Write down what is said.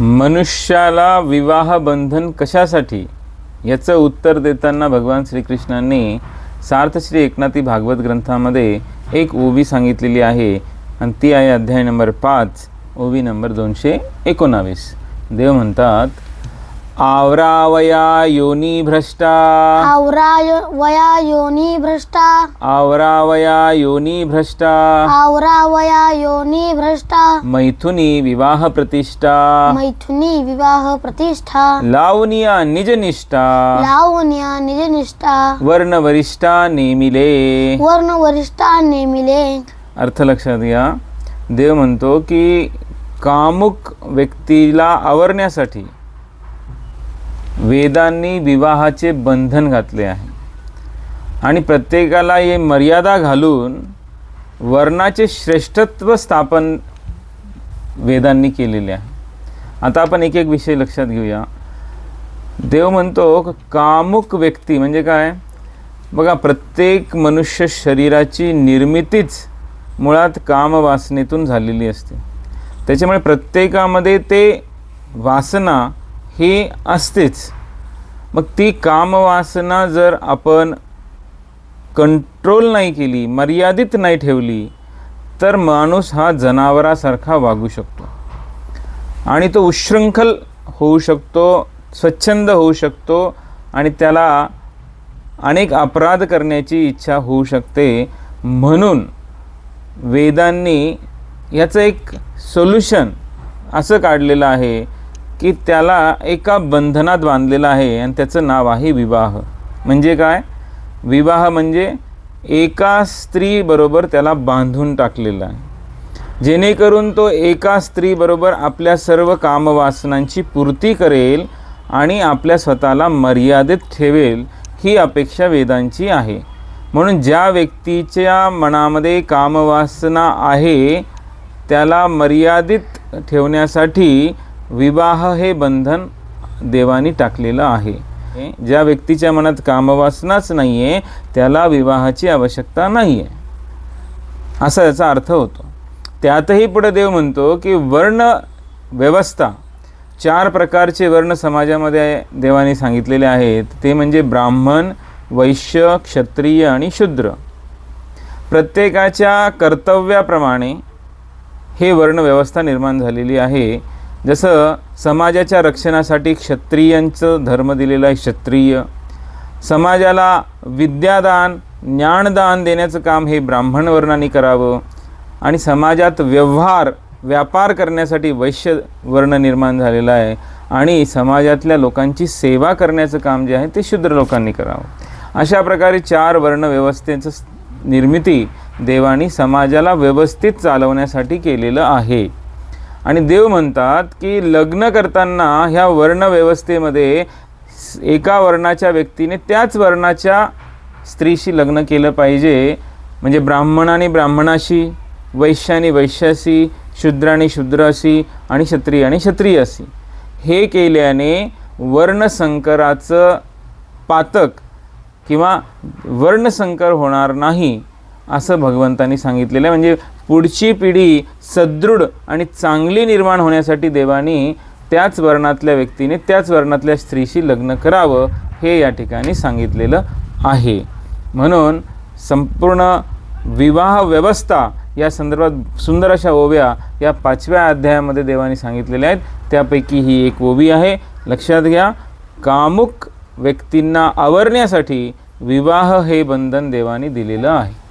मनुष्याला विवाह बंधन कशासाठी? याचं उत्तर देताना भगवान श्रीकृष्णांनी सार्थश्री एकनाथी भागवत ग्रंथामध्ये एक ओवी सांगितलेली आहे. आणि ती आहे अध्याय नंबर पाच ओवी नंबर दोनशे एकोणावीस. देव म्हणतात आवरावया योनी भ्रष्टा। आवराय वया योनी भ्रष्टा। आवरावया योनी भ्रष्टा। आवरावया योनी भ्रष्टा। मैथुनी विवाह प्रतिष्ठा। मैथुनी विवाह प्रतिष्ठा। लावनिया निजनिष्ठा लावण्या निजनिष्ठा वर्णवरिष्ठा नेमिले। वर्ण वरिष्ठा नेमिले। अर्थ लक्षात घ्या. देव म्हणतो की कामुक व्यक्तीला आवरण्यासाठी वेदांनी विवाहाचे बंधन घातले आहे. आणि प्रत्येकाला हे मर्यादा घालून वर्णाचे श्रेष्ठत्व स्थापन वेदांनी केलेले आहे. आता आपण एक एक विषय लक्षात घेऊया. देव म्हणतो कामुक व्यक्ती म्हणजे काय? बघा प्रत्येक मनुष्य शरीराची निर्मितीच मुळात कामवासनेतून झालेली असते. त्याच्यामुळे प्रत्येकामध्ये ते वासना ही असतेच. मग ती कामवासना जर आपण कंट्रोल नाही केली मर्यादित नाही ठेवली तर माणूस हा जनावरासारखा वागू शकतो. आणि तो उच्छृंखल होऊ शकतो स्वच्छंद होऊ शकतो आणि त्याला अनेक अपराध करण्याची इच्छा होऊ शकते. म्हणून वेदांनी याचं एक सोल्युशन असं काढलेलं आहे. की त्याला एका बंधनात बांधलेलं आहे आणि त्याचं नाव आहे विवाह. म्हणजे काय? विवाह म्हणजे एका स्त्रीबरोबर त्याला बांधून टाकलेलं आहे. जेणेकरून तो एका स्त्रीबरोबर आपल्या सर्व कामवासनांची पूर्ती करेल आणि आपल्या स्वतःला मर्यादित ठेवेल ही अपेक्षा वेदांची आहे. म्हणून ज्या व्यक्तीच्या मनामध्ये कामवासना आहे त्याला मर्यादित ठेवण्यासाठी विवाह हे बंधन देवानी टाकलेलं आहे. ज्या व्यक्तीच्या मनात कामवासनाच नाही आहे त्याला विवाहाची आवश्यकता नाही आहे असा याचा अर्थ होतो. त्यातही पुढे देव म्हणतो की वर्ण व्यवस्था चार प्रकारचे वर्ण समाजामध्ये देवाने सांगितलेले आहेत. ते म्हणजे ब्राह्मण वैश्य क्षत्रिय आणि शूद्र. प्रत्येकाच्या कर्तव्याप्रमाणे हे वर्णव्यवस्था निर्माण झालेली आहे. जसं समाजाच्या रक्षणासाठी क्षत्रियांचं धर्म दिलेलं आहे क्षत्रिय समाजाला विद्यादान ज्ञानदान देण्याचं काम हे ब्राह्मण वर्णाने करावं आणि समाजात व्यवहार व्यापार करण्यासाठी वैश्य वर्ण निर्माण झालेला आहे आणि समाजातल्या लोकांची सेवा करण्याचं काम जे आहे ते शूद्र लोकांनी करावं. अशा प्रकारे चार वर्ण व्यवस्थेचं निर्मिती देवानी समाजाला व्यवस्थित चालवण्यासाठी केलेलं आहे. आणि देव म्हणतात की लग्न करताना ह्या वर्णव्यवस्थेमध्ये एका वर्णाच्या व्यक्तीने त्याच वर्णाच्या स्त्रीशी लग्न केलं पाहिजे. म्हणजे ब्राह्मणाने ब्राह्मणाशी वैश्याने वैश्याशी शूद्राने शूद्राशी आणि क्षत्रियाने क्षत्रियाशी. हे केल्याने वर्णसंकराचं पातक किंवा वर्णसंकर होणार नाही असं भगवंतांनी सांगितलेलं आहे. म्हणजे पुढची पिढी सदृढ आणि चांगली निर्माण होण्यासाठी देवानी त्याच वर्णातल्या व्यक्तीने त्याच वर्णातल्या स्त्रीशी लग्न करावं हे या ठिकाणी सांगितलेलं आहे. म्हणून संपूर्ण विवाह व्यवस्था या संदर्भात सुंदर अशा ओव्या या पाचव्या अध्यायामध्ये देवाने सांगितलेल्या आहेत. त्यापैकी ही एक ओवी आहे. लक्षात घ्या कामुक व्यक्तींना आवरण्यासाठी विवाह हे बंधन देवाने दिलेलं आहे.